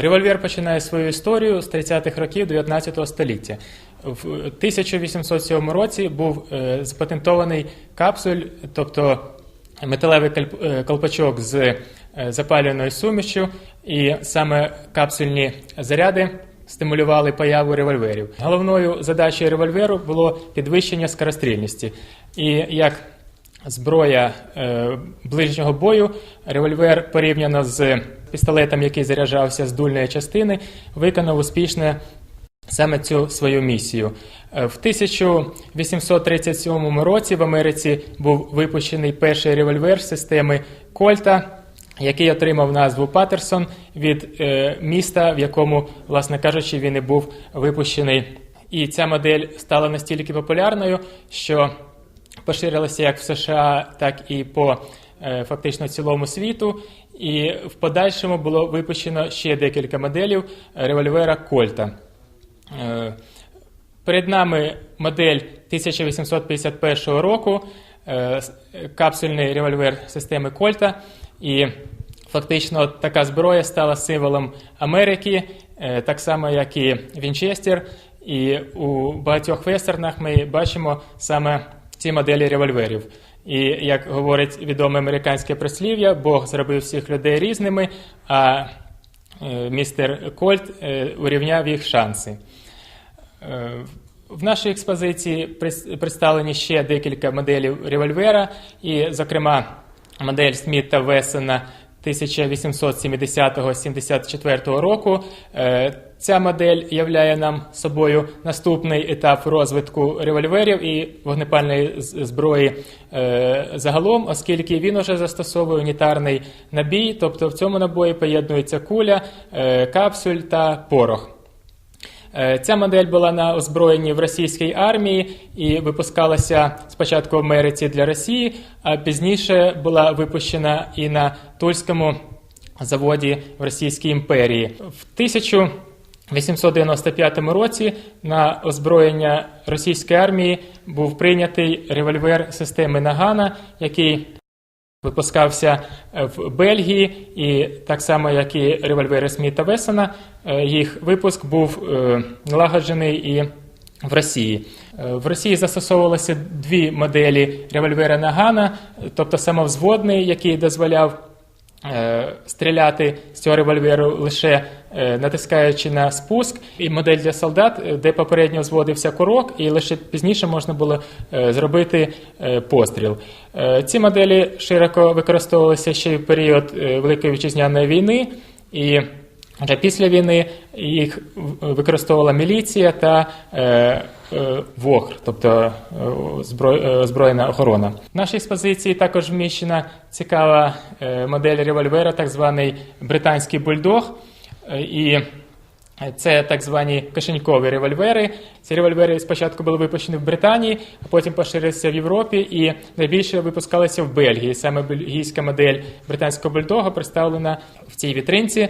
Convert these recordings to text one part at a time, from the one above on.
Револьвер починає свою історію з 30-х років 19 століття. В 1807 році був е, запатентований капсуль, тобто металевий е, колпачок з е, запалюваною сумішчю, і саме капсульні заряди стимулювали появу револьверів. Головною задачею револьверу було підвищення скорострільності. І як зброя ближнього бою, револьвер порівняно з пістолетом, який заряджався з дульної частини, виконав успішно саме цю свою місію. Е, В 1837 році в Америці був випущений перший револьвер системи Кольта, який отримав назву Паттерсон від е, міста, в якому, власне кажучи, він і був випущений. І ця модель стала настільки популярною, що поширилася як в США, так і по е, фактично цілому світу. І в подальшому було випущено ще декілька моделів револьвера Кольта. Е, Перед нами модель 1851 року, е, капсульний револьвер системи Кольта. І фактично така зброя стала символом Америки, е, так само як і Вінчестер. І у багатьох вестернах ми бачимо саме ці моделі револьверів. І як говорить відоме американське прислів'я, Бог зробив всіх людей різними, а е, містер Кольт е, урівняв їх шанси. Е, В нашій експозиції представлені ще декілька моделів револьвера, і, зокрема, модель Сміта Весена 1870-74 року. Е, Ця модель являє нам собою наступний етап розвитку револьверів і вогнепальної зброї е, загалом, оскільки він уже застосовує унітарний набій, тобто в цьому набої поєднується куля, е, капсуль та порох. Е, Ця модель була на озброєнні в російській армії і випускалася спочатку в Америці для Росії, а пізніше була випущена і на Тульському заводі в Російській імперії. В 1895 році на озброєння російської армії був прийнятий револьвер системи Нагана, який випускався е, в Бельгії, і так само, як і револьвери Сміта Весона, е, їх випуск був е, налагоджений і в Росії. В Росії застосовувалися дві моделі револьвера Нагана, тобто самовзводний, який дозволяв стріляти з цього револьверу лише е, натискаючи на спуск, і модель для солдат, е, де попередньо зводився курок, і лише пізніше можна було е, зробити е, постріл. Е, Ці моделі широко використовувалися ще в період е, Великої вітчизняної війни. І вже після війни їх використовувала міліція та е, е, ВОГР, тобто е, е, охорона. В нашій експозиції також вміщена цікава е, модель револьвера, так званий британський бульдог. І це так звані кишенькові револьвери. Ці револьвери спочатку були випущені в Британії, а потім поширилися в Європі і найбільше випускалися в Бельгії. Саме бельгійська модель британського бульдога представлена в цій вітринці.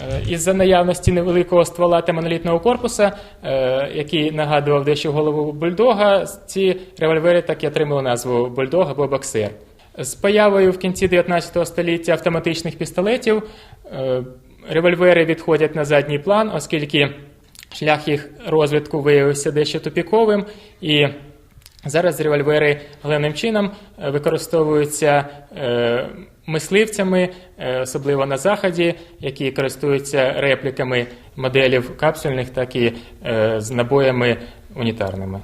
Е, Із-за наявності невеликого ствола та монолітного корпуса, е, який нагадував дещо голову бульдога, ці револьвери так і отримали назву бульдог або боксер. З появою в кінці 19 століття автоматичних пістолетів е, револьвери відходять на задній план, оскільки шлях їх розвитку виявився дещо тупіковим, і зараз револьвери головним чином використовуються мисливцями, е, особливо на заході, які користуються репліками моделів капсульних, так і е, з набоями унітарними.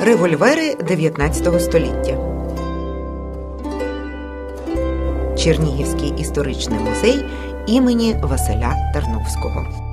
Револьвери 19 століття. Чернігівський історичний музей імені Василя Тарновського.